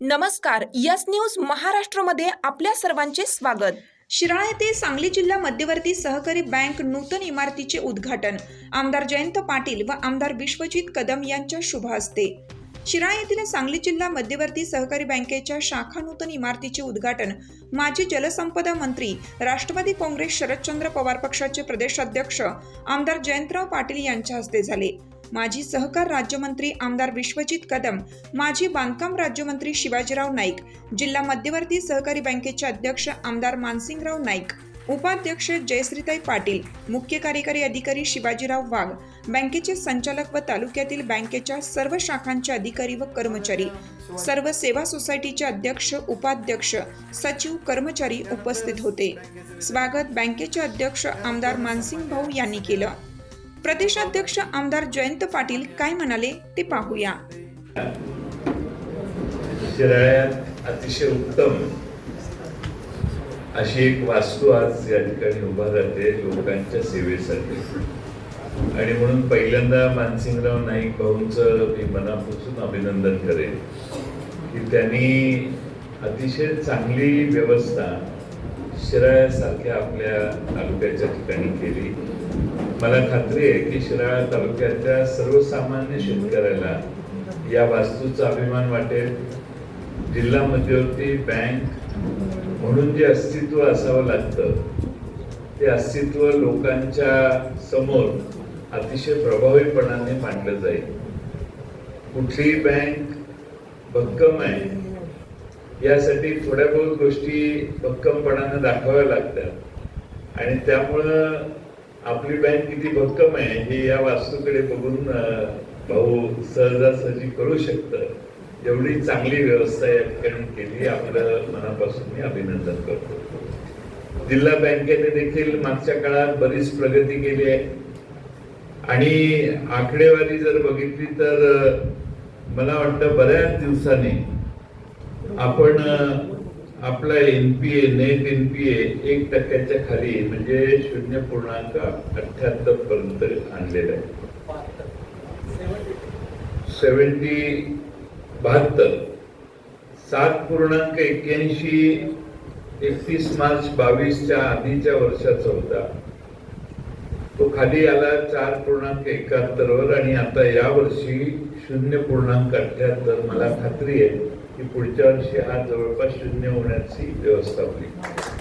नमस्कार yes news महाराष्ट्रमध्ये आपल्या सर्वांचे स्वागत. शिराळा येथे सांगली जिल्हा मध्यवर्ती सहकारी बँक नूतन इमारतीचे उद्घाटन. आमदार जयंत पाटील व आमदार विश्वजित कदम यांच्या शुभ हस्ते. शिराळा येथील सांगली जिल्हा मध्यवर्ती सहकारी बँकेच्या शाखा नूतन इमारतीचे उद्घाटन. माजी जलसंपदा मंत्री राष्ट्रवादी काँग्रेस शरदचंद्र पवार पक्षाचे प्रदेशाध्यक्ष आमदार जयंतराव पाटील यांच्या हस्ते झाले. माजी सहकार राज्यमंत्री आमदार विश्वजित कदम माजी बांधकाम राज्यमंत्री शिवाजीराव नाईक जिल्हा मध्यवर्ती सहकारी बँकेचे अध्यक्ष आमदार मानसिंगराव नाईक उपाध्यक्ष जयश्रीताई पाटील मुख्य कार्यकारी अधिकारी शिवाजीराव वाघ बँकेचे संचालक व तालुक्यातील बँकेच्या सर्व शाखांचे अधिकारी व कर्मचारी सर्व सेवा सोसायटीचे अध्यक्ष उपाध्यक्ष सचिव कर्मचारी उपस्थित होते. स्वागत बँकेचे अध्यक्ष आमदार मानसिंग भाऊ यांनी केलं. प्रदेशाध्यक्ष आमदार जयंत पाटील काय म्हणाले ते पाहूया. शिराळ्यात अतिशय उत्तम अशी एक वास्तू आज या ठिकाणी उभा राहते लोकांच्या सेवेसाठी. आणि म्हणून पहिल्यांदा मानसिंगराव नाईक भाऊंचं मी मनापासून अभिनंदन करेन की त्यांनी अतिशय चांगली व्यवस्था शिराळ्यासारख्या आपल्या तालुक्याच्या ठिकाणी केली. मला खात्री आहे की शिराळा तालुक्याच्या सर्वसामान्य शेतकऱ्याला या वास्तूचा अभिमान वाटेल. जिल्हा मध्यवर्ती बँक म्हणून जे अस्तित्व असावं लागतं ते अस्तित्व लोकांच्या समोर अतिशय प्रभावीपणाने मांडलं जाईल. कुठलीही बँक भक्कम आहे यासाठी थोड्या बहुत गोष्टी भक्कमपणानं दाखवाव्या लागतात. आणि त्यामुळं आपली बँक किती भक्कम आहे हे या वास्तूकडे बघून भाऊ सहजासहजी करू शकतं. एवढी चांगली व्यवस्था या ठिकाणी केली. आपलं मनापासून मी अभिनंदन करतो. जिल्हा बँकेने देखील मागच्या काळात बरीच प्रगती केली आहे. आणि आकडेवारी जर बघितली तर मला वाटतं बऱ्याच दिवसांनी आपण आपला N P A net NPA एक टक्क्याच्या खाली म्हणजे शून्य पूर्णांक अठ्याहत्तर पर्यंत आणलेलं आहे. सेवन्टी बहात्तर. सात पूर्णांक एक्क्याऐंशी एकतीस मार्च बावीसच्या आधीच्या वर्षाचा होता. तो खाली आला चार पूर्णांक एकाहत्तरवर आणि आता या वर्षी शून्य पूर्णांक अठ्याहत्तर मला खात्री आहे. की पुढच्या वर्षी हा जवळपास शून्य होण्याची व्यवस्था होईल.